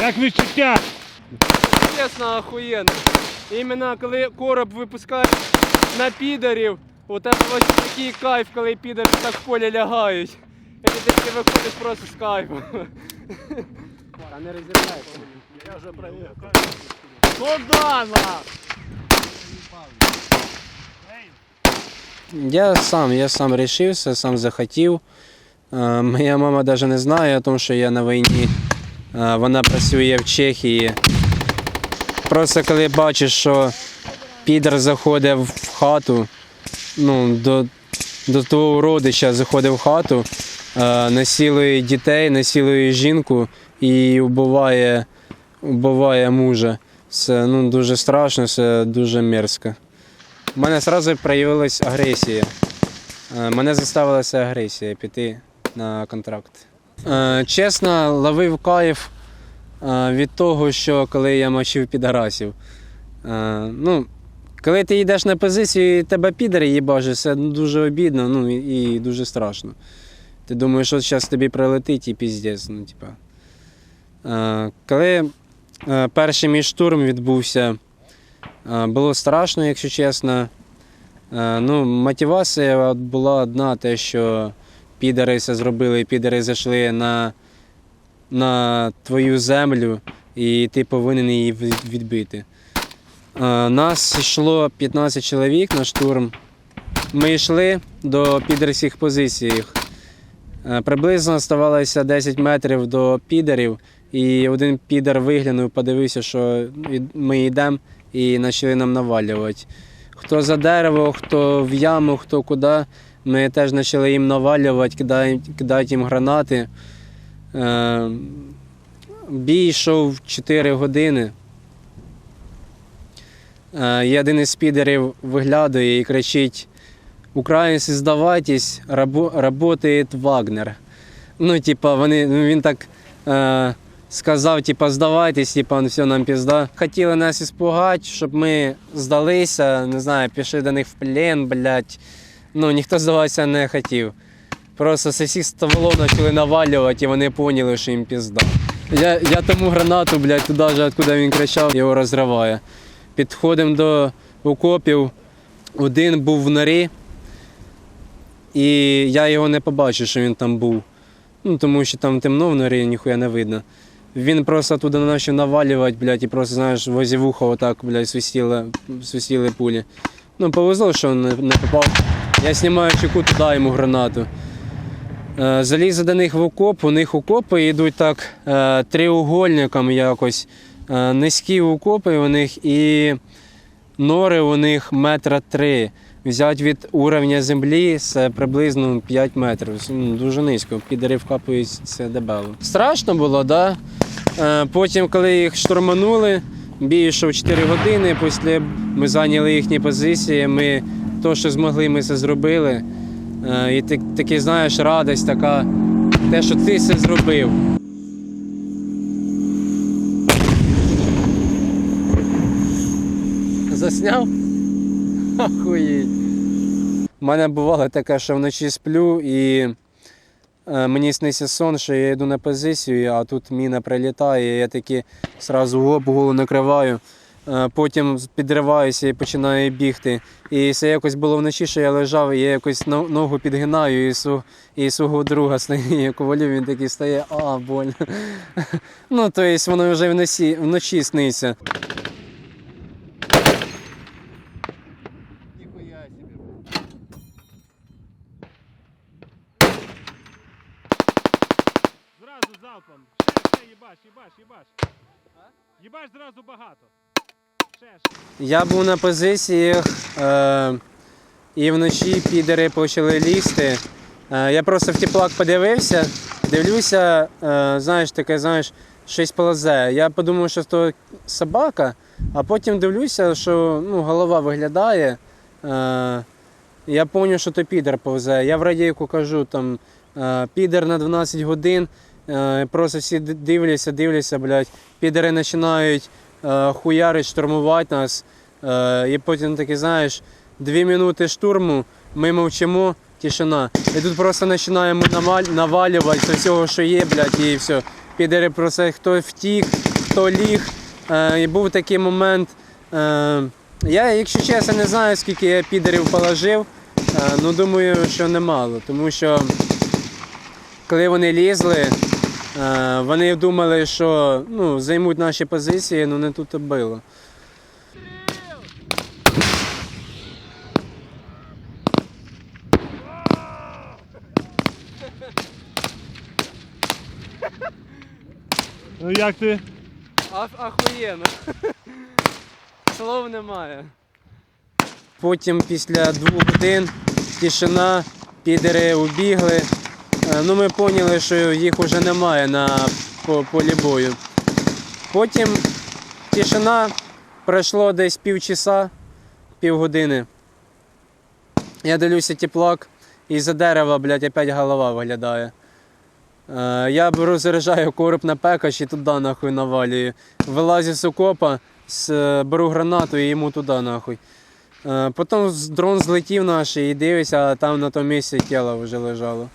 Як відчуття? Чесно, охуєнно. Іменно коли короб випускаєш на підарів, у тебе ось такий кайф, коли підари так в полі лягають. І ти виходиш просто з кайфом. Та не розірвайся. Я вже проїхав. Куда на? Я сам, я сам рішився, сам захотів. Е, Моя мама навіть не знає, о тому що я на війні. Вона працює в Чехії. Просто коли бачиш, що підер заходить в хату, ну, до, до того родича заходить в хату, насилує дітей, насилує жінку і вбиває, вбиває мужа. Це ну, дуже страшно, це дуже мерзко. У мене одразу проявилась агресія. Мене заставила агресія піти на контракт. Е, Чесно, ловив кайф е, від того, що коли я мочив підарасів. Е, Ну, коли ти йдеш на позицію і тебе підари їбажуть, це дуже обідно ну, і, дуже страшно. Ти думаєш, що зараз тобі прилетить і піздець. Ну, типа. Коли перший мій штурм відбувся, Було страшно, якщо чесно. Ну, мотивація була одна, те, що підари це зробили, і підари зайшли на, на твою землю, і ти повинен її відбити. Е, Нас йшло 15 чоловік на штурм. Ми йшли до підерських позицій. Е, Приблизно ставалося 10 метрів до підарів, і один підар виглянув, подивився, що ми йдемо і почали нам навалювати. Хто за дерево, хто в яму, хто куди. Ми теж почали їм навалювати, кидати, кидати їм гранати. Е, Бій йшов 4 години. Е, І один із спідерів виглядає і кричить: Українці, здавайтесь, работає Вагнер. Ну, типа, вони, ну, він так. Е, сказав, типа, здавайтесь, типа, ну, все, нам пізда. Хотіли нас іспугати, щоб ми здалися, не знаю, пішли до них в плен, блядь. Ну, ніхто здаватися не хотів. Просто з усіх почали навалювати, і вони поняли, що їм пізда. Я, я тому гранату, блядь, туди же, откуда він кричав, його розриваю. Підходимо до окопів, один був в норі, і я його не побачив, що він там був. Ну, тому що там темно в норі, ніхуя не видно. Він просто туди почав навалювати, блядь, і просто, знаєш, возі вухо отак, блядь, свистіли, свистіли пулі. Ну, повезло, що не, не попав. Я знімаю чеку туди йому гранату. Е, залізу до них в окоп, у них окопи йдуть так е, треугольником якось. Е, низькі окопи у них і нори у них метра три. Взять від уровня землі це приблизно 5 метрів. Ну, Дуже низько. Підари вкапуються дебело. Страшно було, так? Да? Потім, коли їх штурманули, бій йшов 4 години. Після ми зайняли їхні позиції. Ми то, що змогли, ми це зробили. Е, І ти такий, знаєш, радість така, те, що ти це зробив. Засняв? Охуєть. У мене бувало таке, що вночі сплю і е, мені сниться сон, що я йду на позицію, а тут міна прилітає, і я таки одразу гоп голову накриваю. Е, Потім підриваюся і починаю бігти. І це якось було вночі, що я лежав, і я якось ногу підгинаю, і, су, і свого друга стає ковалю, він такий стає, а, больно. Ну, тобто воно вже вночі, вночі сниться. Зразу залпом. Ще, ще, їбаш, їбаш, їбаш. Їбаш зразу багато. Я був на позиціях, е, і вночі підери почали лізти. Е, я просто в теплак подивився, дивлюся, е, знаєш, таке, знаєш, щось полозе. Я подумав, що це собака, а потім дивлюся, що ну, голова виглядає. Е, я зрозумів, що то підер повзе. Я в радійку кажу, там е, підер на 12 годин. Е, просто всі дивляться, дивляться, блядь. Підери починають хуярить, штурмувати нас. Е, і потім таки, знаєш, дві минути штурму, ми мовчимо, тишина. І тут просто починаємо навалювати з всього, що є, блядь, і все. Підери просто хто втік, хто ліг. Е, і був такий момент. Е, я, якщо чесно, не знаю, скільки я підерів положив. Е, ну думаю, що немало. Тому що коли вони лізли, е, вони думали, що ну, займуть наші позиції, ну не тут і було. Ну як ти? А, ахуєнно. Слов немає. Потім після двох годин тишина, підери убігли. Е, Ну, ми поняли, що їх вже немає на по- полі бою. Потім тишина, пройшло десь півчаса, півгодини. Я дивлюся теплак, і за дерева, блядь, опять голова виглядає. Е, Я беру, заряджаю короб на пекач і туди нахуй навалюю. Вилазю з окопа, беру гранату і йому туди нахуй. Е, Потім дрон злетів наш і дивився, а там на тому місці тіло вже лежало.